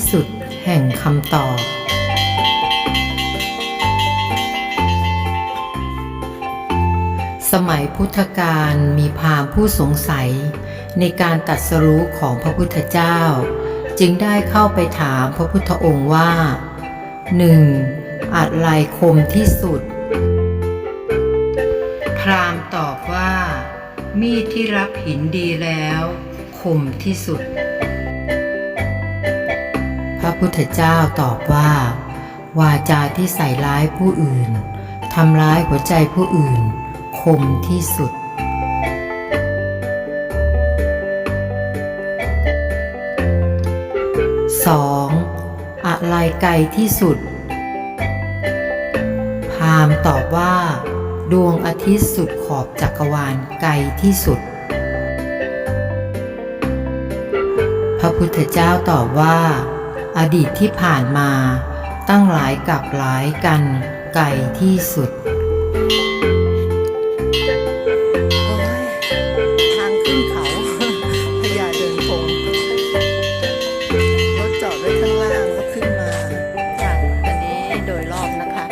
ที่สุดแห่งคำตอบ สมัยพุทธกาลมีพราหมณ์ผู้สงสัย ในการตัดสรู้ของพระพุทธเจ้า จึงได้เข้าไปถามพระพุทธองค์ว่าหนึ่งอะไรคมที่สุด พราหมณ์ตอบว่า มีดที่รับหินดีแล้ว คมที่สุด พระพุทธเจ้าตอบว่า วาจาที่ใส่ร้ายผู้อื่นทำร้ายหัวใจผู้อื่น คมที่สุด 2. อะไรไกลที่สุด พามตอบว่า ดวงอาทิตย์สุดขอบจักรวาลไกลที่สุด พระพุทธเจ้าตอบว่า อดีตที่ผ่านมา ตั้งหลายกับหลายกันไกลที่สุดโอ้ยทางขึ้นเขาพญาเดินคงรถจอดไว้ข้างล่างก็ขึ้นมาค่ะอันนี้โดยรอบนะคะ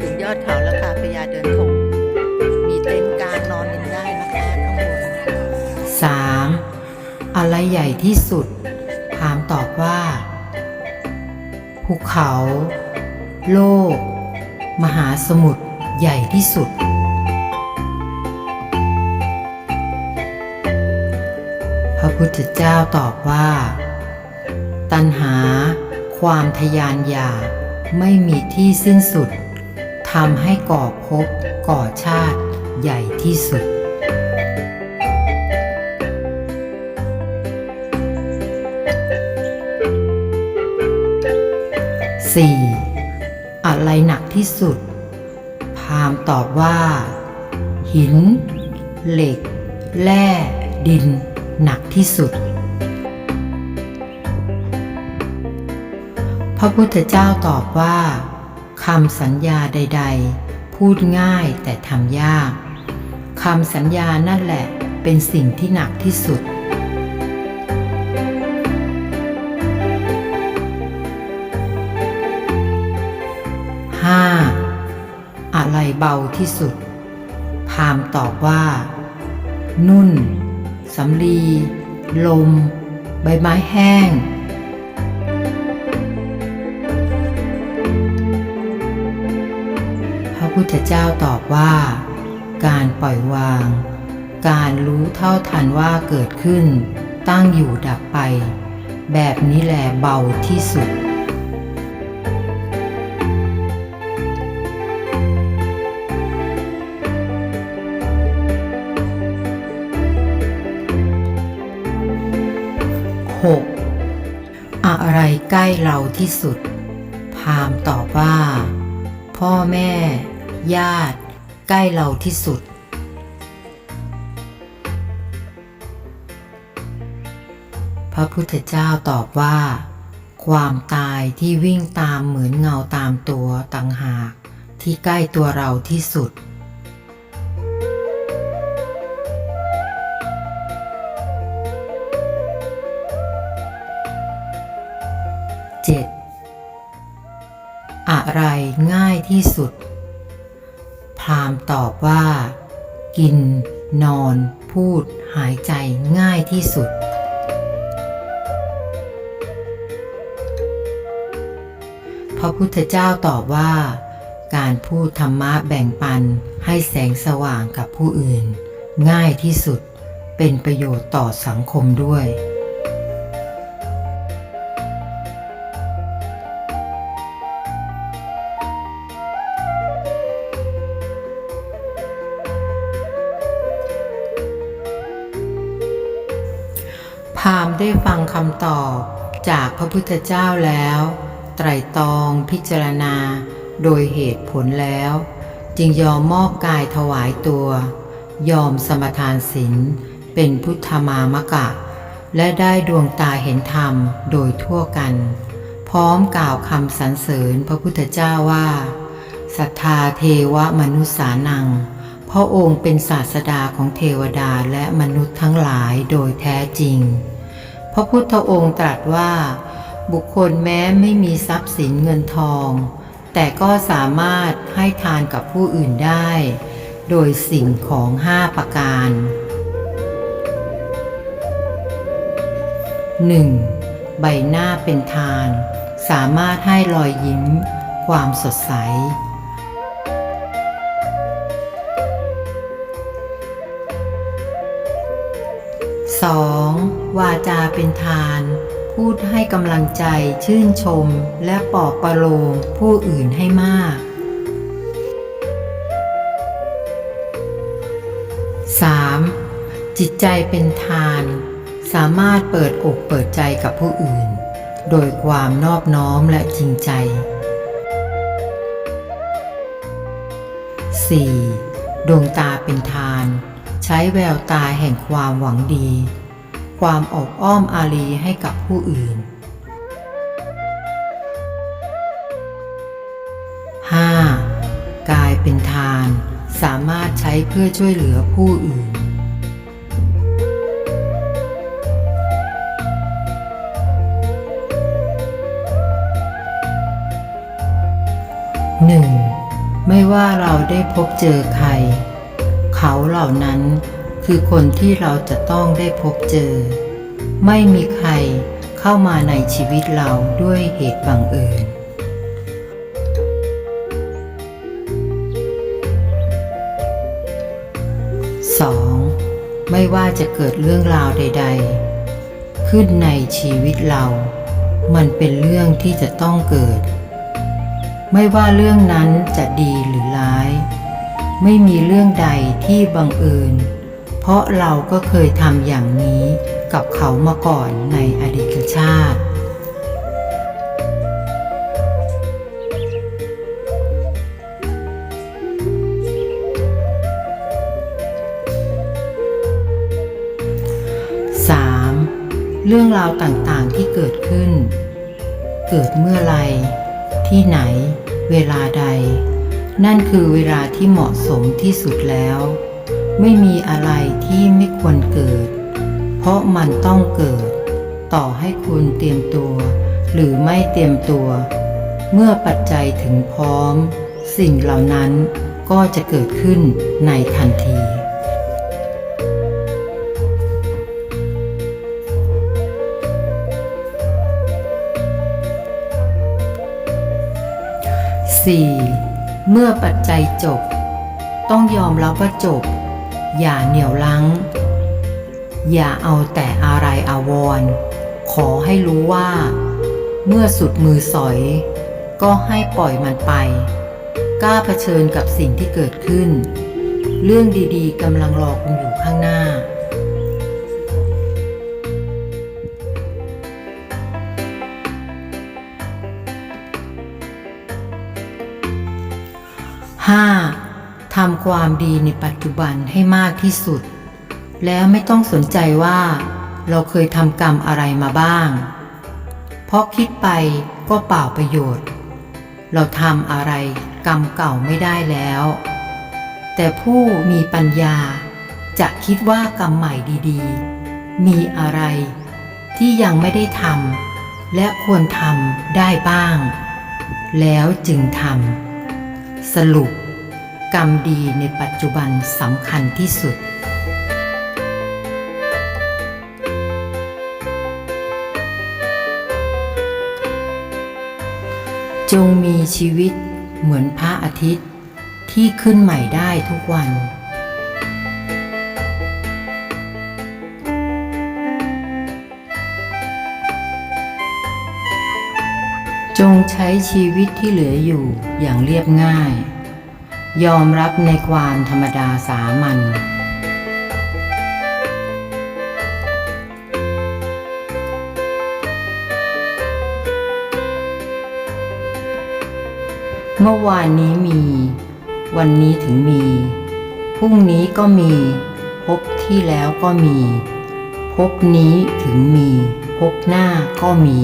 ถึงยอดเขาแล้วค่ะพญาเดินคงมีเต็นท์กลางนอนกันได้นะคะข้างบน 3. อะไรใหญ่ที่สุดพราหมณ์ต อบว่า ภูเขา โลก มหาสมุทรใหญ่ที่สุด พระพุทธเจ้าตอบว่า ตัณหา ความทยานอยากไม่มีที่สิ้นสุดทำให้ก่อภพก่อชาติใหญ่ที่สุด 4. อะไรหนักที่สุด พามตอบว่า หิน เหล็ก แร่ดิน หนักที่สุด พระพุทธเจ้าตอบว่าคำสัญญาใด ๆ พูดง่ายแต่ทำยากคำสัญญานั่นแหละเป็นสิ่งที่หนักที่สุด เบาที่สุด พามตอบว่า นุ่นสำลี ลม ใบไม้แห้ง พระพุทธเจ้าตอบว่า การปล่อยวาง การรู้เท่าทันว่าเกิดขึ้น ตั้งอยู่ดับไป แบบนี้แหละเบาที่สุด 6. อะไรใกล้เราที่สุด พามตอบว่า พ่อแม่ ญาติ ใกล้เราที่สุด พระพุทธเจ้าตอบว่า ความตายที่วิ่งตามเหมือนเงาตามตัวต่างหากที่ใกล้ตัวเราที่สุด อะไรง่ายที่สุด พรามตอบว่า กิน นอน พูด หายใจง่ายที่สุด พระพุทธเจ้าตอบว่า การพูดธรรมะแบ่งปันให้แสงสว่างกับผู้อื่น ง่ายที่สุด เป็นประโยชน์ต่อสังคมด้วย รามได้ฟังคำตอบจากพระพุทธเจ้าแล้ว ไตรตรองพิจารณาโดยเหตุผลแล้ว จึงยอมมอบกายถวายตัว ยอมสมทานศีลเป็นพุทธมามกะ และได้ดวงตาเห็นธรรมโดยทั่วกัน พร้อมกล่าวคำสรรเสริญพระพุทธเจ้าว่าศรัทธาเทวมนุษสานังพระองค์เป็นศาสดาของเทวดาและมนุษย์ทั้งหลายโดยแท้จริง ระพุทธองค์ตรัสว่า บุคคลแม้ไม่มีทรัพย์สินเงินทอง แต่ก็สามารถให้ทานกับผู้อื่นได้ โดยสิ่งของห้าประการ 1. ใบหน้าเป็นทาน สามารถให้รอยยิ้ม ความสดใส 2. วาจาเป็นทาน พูดให้กำลังใจชื่นชม และปลอบประโลมผู้อื่นให้มาก 3. จิตใจเป็นทาน สามารถเปิดอกเปิดใจกับผู้อื่น โดยความนอบน้อมและจริงใจ 4. ดวงตาเป็นทาน ใช้แววตาแห่งความหวังดี ความอบอ้อมอารีให้กับผู้อื่น 5. กายเป็นทาน สามารถใช้เพื่อช่วยเหลือผู้อื่นหนึ่งไม่ว่าเราได้พบเจอใคร เขาเหล่านั้น คือคนที่เราจะต้องได้พบเจอ ไม่มีใครเข้ามาในชีวิตเราด้วยเหตุบังเอิญ 2. ไม่ว่าจะเกิดเรื่องราวใด ๆ ขึ้นในชีวิตเรา มันเป็นเรื่องที่จะต้องเกิด ไม่ว่าเรื่องนั้นจะดีหรือร้าย ไม่มีเรื่องใดที่บังเอิญ เพราะเราก็เคยทำอย่างนี้กับเขามาก่อนในอดีตชาติ 3. เรื่องราวต่างๆที่เกิดขึ้น เกิดเมื่อไรที่ไหน เวลาใด นั่นคือเวลาที่เหมาะสมที่สุดแล้ว ไม่มีอะไรที่ไม่ควรเกิด เพราะมันต้องเกิด ต่อให้คุณเตรียมตัว หรือไม่เตรียมตัว เมื่อปัจจัยถึงพร้อม สิ่งเหล่านั้นก็จะเกิดขึ้นในทันที 4. เมื่อปัจจัยจบ ต้องยอมรับว่าจบ อย่าเหนี่ยวลัง อย่าเอาแต่อะไรอาวร ขอให้รู้ว่า เมื่อสุดมือสอย ก็ให้ปล่อยมันไป กล้าเผชิญกับสิ่งที่เกิดขึ้น เรื่องดีๆกำลังรอคุณอยู่ข้างหน้า 5. ทำความดีในปัจจุบันให้มากที่สุด แล้วไม่ต้องสนใจว่า เราเคยทำกรรมอะไรมาบ้าง เพราะคิดไปก็เปล่าประโยชน์ เราทำอะไรกรรมเก่าไม่ได้แล้ว แต่ผู้มีปัญญาจะคิดว่ากรรมใหม่ดีๆ มีอะไรที่ยังไม่ได้ทำและควรทำได้บ้าง แล้วจึงทำสรุป รรมดีในปัจจุบันสำคัญที่สุด จงมีชีวิตเหมือนพระอาทิตย์ที่ขึ้นใหม่ได้ทุกวัน จงใช้ชีวิตที่เหลืออยู่อย่างเรียบง่าย ยอมรับในความธรรมดาสามัญเมื่อวานนี้มี วันนี้ถึงมี พรุ่งนี้ก็มี พบที่แล้วก็มี พบนี้ถึงมี พบหน้าก็มี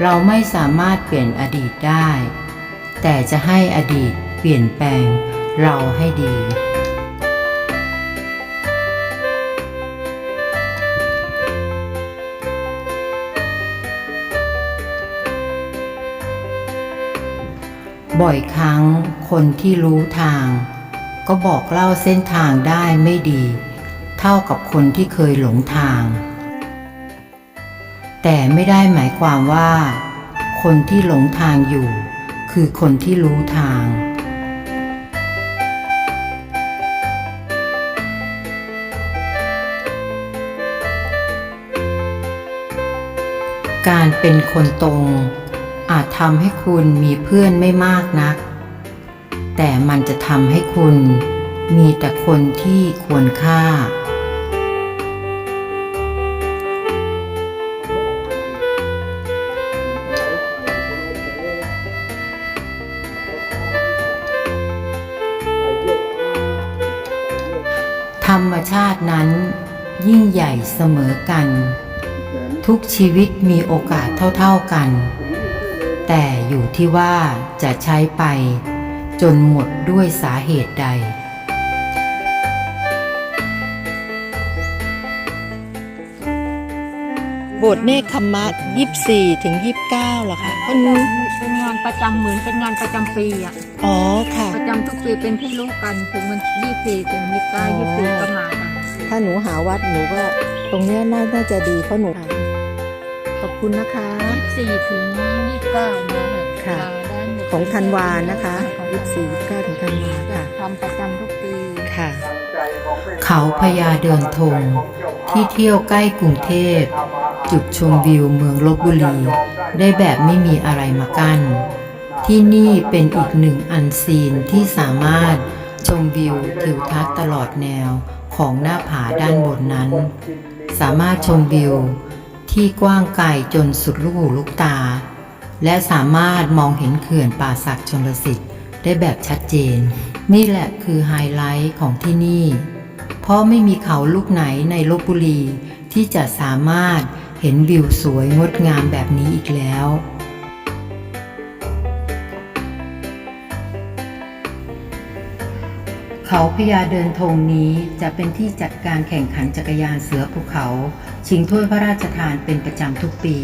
เราไม่สามารถเปลี่ยนอดีตได้ แต่จะให้อดีต เปลี่ยนแปลงเราให้ดี บ่อยครั้งคนที่รู้ทาง ก็บอกเล่าเส้นทางได้ไม่ดี เท่ากับคนที่เคยหลงทาง แต่ไม่ได้หมายความว่า คนที่หลงทางอยู่ คือคนที่รู้ทาง การเป็นคนตรง อาจทำให้คุณมีเพื่อนไม่มากนัก แต่มันจะทำให้คุณมีแต่คนที่ควรค่า ธรรมชาตินั้นยิ่งใหญ่เสมอกัน ทุกชีวิตมีโอกาสเท่าๆกัน แต่อยู่ที่ว่าจะใช้ไปจนหมดด้วยสาเหตุใดโบสถ์เนคขมมะยี่สี่ถึงยี่เก้าเหรอคะเป็นเป็นงานประจำเหมือนเป็นงานประจำปีอะ อ๋อค่ะ ประจำทุกปีเป็นที่รู้กันถึงวันยี่สี่ถึงยี่เก้าอ๋อยี่สี่ก็มากันถ้าหนูหาวัดหนูก็ตรงเนี้ยน่าน่าจะดีเพราะหนูขอบ คุณนะคะสี่ถึงยี่เก้ามาค่ะมาได้หมดของธันวานะคะของยี่สี่ยี่เก้าถึงธันวาค่ะ ทำประจำทุกปี ค่ะ เขาพญาเดินธงที่เที่ยวใกล้กรุงเทพ จุดชมวิวเมืองลบบุรี ได้แบบไม่มีอะไรมากั้น ที่นี่เป็นอีกหนึ่งอันซีนที่สามารถชมวิวทิวทัศน์ตลอดแนวของหน้าผาด้านบนนั้น สามารถชมวิว ที่กว้างไกลจนสุดลูกหูลูกตา และสามารถมองเห็นเขื่อนป่าศักดิ์ชนลสิทธิ์ได้แบบชัดเจน นี่แหละคือไฮไลท์ของที่นี่ เพราะไม่มีเขาลูกไหนในลบบุรีที่จะสามารถเห็นวิวสวยงดงามแบบนี้อีกแล้ว เขาพญาเดินธงนี้จะเป็นที่จัดการแข่งขันจักรยานเสือภูเขา ชิงถ้วยพระราชทานเป็นประจำทุกปี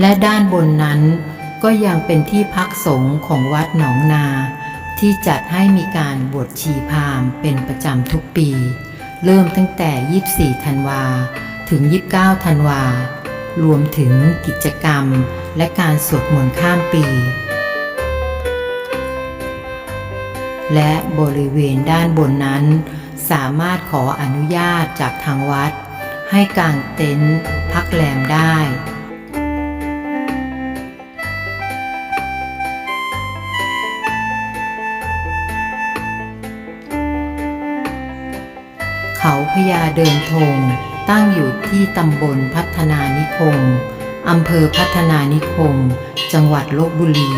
และด้านบนนั้นก็ยังเป็นที่พักสงฆ์ของวัดหนองนา ที่จัดให้มีการบวชชีพามเป็นประจำทุกปี เริ่มตั้งแต่ 24 ธันวา ถึง 29 ธันวารวมถึงกิจกรรมและการสวดมนต์ข้ามปี และบริเวณด้านบนนั้น สามารถขออนุญาตจากทางวัด ให้กางเต็นท์พักแรมได้เขาพญาเดินธงตั้งอยู่ที่ตำบลพัฒนานิคม อำเภอพัฒนานิคม จังหวัดลบบุรี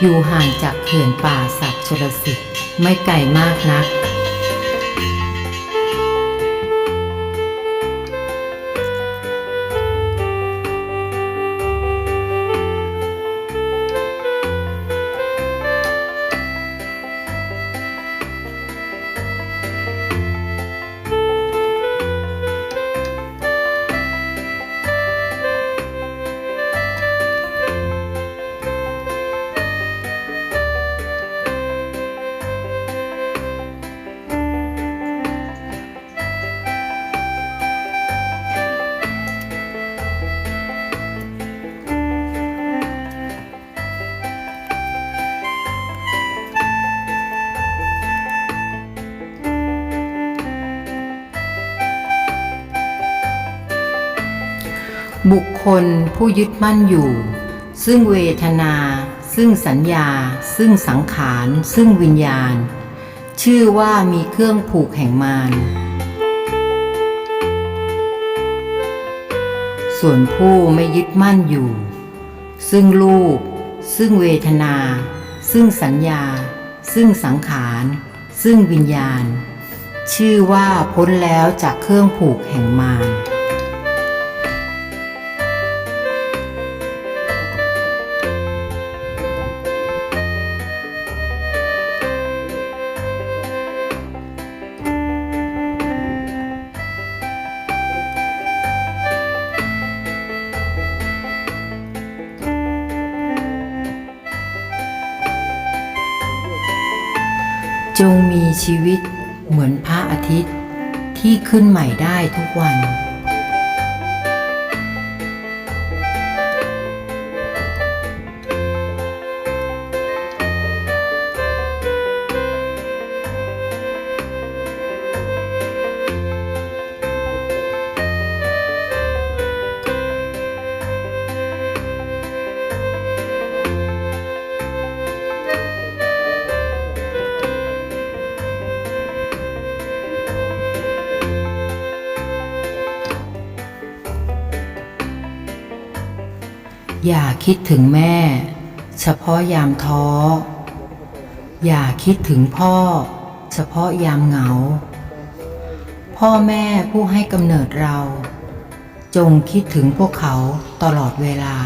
อยู่ห่างจากเขื่อนป่าศักดิ์ชลสิทธิ์ ไม่ไกลมากนัก คคลผู้ยึดมั่นอยู่ ซึ่งเวทนา ซึ่งสัญญา ซึ่งสังขาร ซึ่งวิญญาณ ชื่อว่ามีเครื่องผูกแห่งมารส่วนผู้ไม่ยึดมั่นอยู่ ซึ่งรูป ซึ่งเวทนา ซึ่งสัญญา ซึ่งสังขาร ซึ่งวิญญาณ ชื่อว่าพ้นแล้วจากเครื่องผูกแห่งมาร ขึ้นใหม่ได้ทุกวัน อย่าคิดถึงแม่ เฉพาะยามท้อ อย่าคิดถึงพ่อ เฉพาะยามเหงา พ่อแม่ผู้ให้กำเนิดเรา จงคิดถึงพวกเขาตลอดเวลา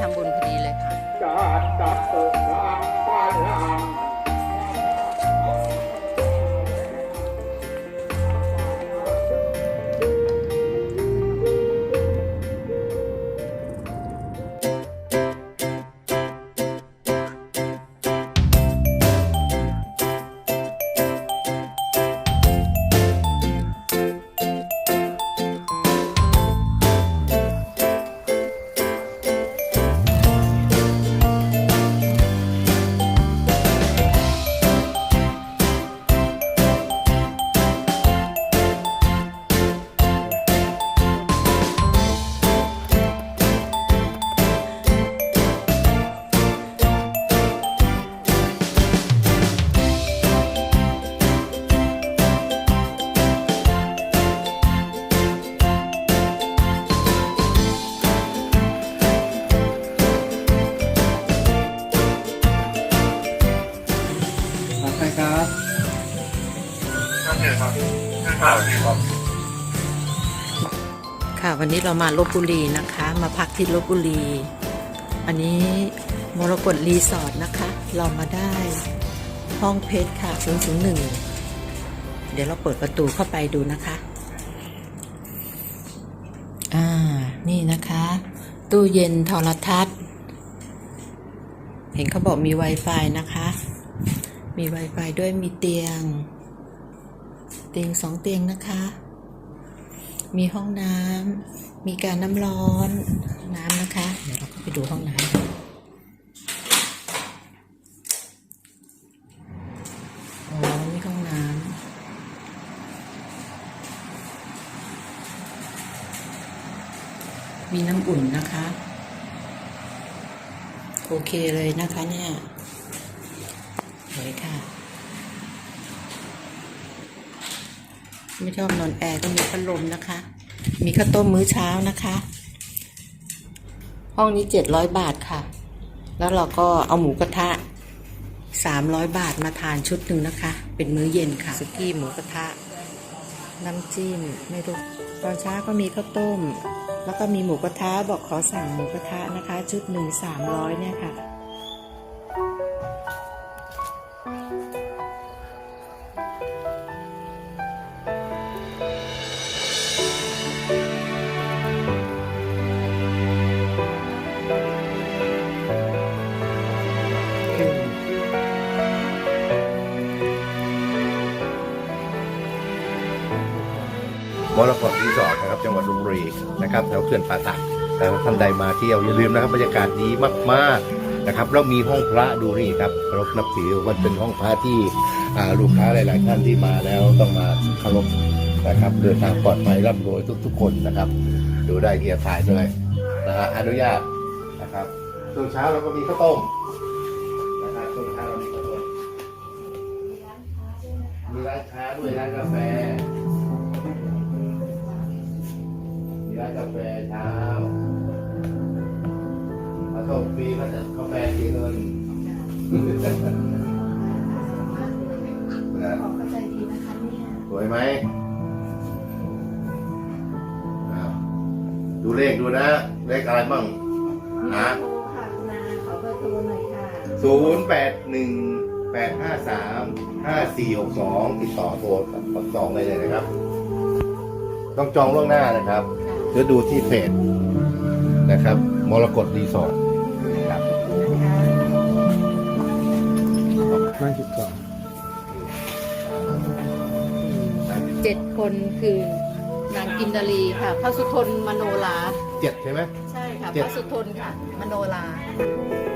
ทำบุญพอดีเลยค่ะ นี้เรามาลบบุรีนะคะ มาพักที่ลบบุรี อันนี้มรกตรีสอร์ทนะคะ เรามาได้ห้องเพชรค่ะ0 0 1เดี๋ยวเราเปิดประตูเข้าไปดูนะคะ อ่า นี่นะคะ ตู้เย็นโทรทัศน์ เห็นเขาบอกมี Wi-Fi นะคะ มี Wi-Fi ด้วยมีเตียง เตียงสองเตียงนะคะ มีห้องน้ำมีการน้ำร้อนน้ำนะคะ เดี๋ยวเราก็ไปดูห้องน้ำกันอ๋อมีห้องน้ำมีน้ำอุ่นนะคะ โอเคเลยนะคะเนี่ยสวยค่ะ ไม่ชอบนอนแอร์ก็มีพัดลมนะคะ มีข้าวต้มมื้อเช้านะคะ ห้องนี้เจ็ดร้อยบาทค่ะ แล้วเราก็เอาหมูกระทะสามร้อยบาทมาทานชุดหนึ่งนะคะ เป็นมื้อเย็นค่ะสุกี้หมูกระทะ น้ำจิ้มไม่รู้ตอนเช้าก็มีข้าวต้ม แล้วก็มีหมูกระทะบอกขอสั่งหมูกระทะนะคะ ชุดหนึ่งสามร้อยเนี่ยค่ะ ขื่อนป่าสักแต่ท่านใดมาเที่ยวอย่าลืมนะครับบรรยากาศดีมากๆนะครับแล้วมีห้องพระดูนี่ครับเคารพนับถือมันเป็นห้องพระที่ลูกค้าหลาย ๆ ท่านที่มาแล้วต้องมาเคารพนะครับเดินทางปลอดภัยร่ำรวยทุก ๆ คนนะครับ ดูได้เฮียถ่ายด้วยนะฮะอนุญาตนะครับช่วงเช้าเราก็มีข้าวต้มนะครับช่วงเช้าเรามีข้าวต้มมีร้านค้าด้วยร้านกาแฟ กาแฟเช้าถ้าส่งฟรีก็จะกาแฟเสียเงินนะสวยไหมอ้าวดูเลขดูนะ เลขอะไรบ้างนะค่ะคุณนาขอเบอร์โทรหน่อยค่ะศูนย์แปดหนึ่งแปดห้าสามห้าสี่หกสองติดต่อโทรจองได้เลยนะครับ ต้องจองล่วงหน้านะครับ หรือดูที่เพจนะครับ มรกตรีสอร์ทนะครับห้าสิบสองเจ็ดคนคือนางกินดาลีค่ะ พระสุทนมโนลา เจ็ดใช่ไหมใช่ค่ะเจ็ดพระสุทนค่ะ มโนลาอ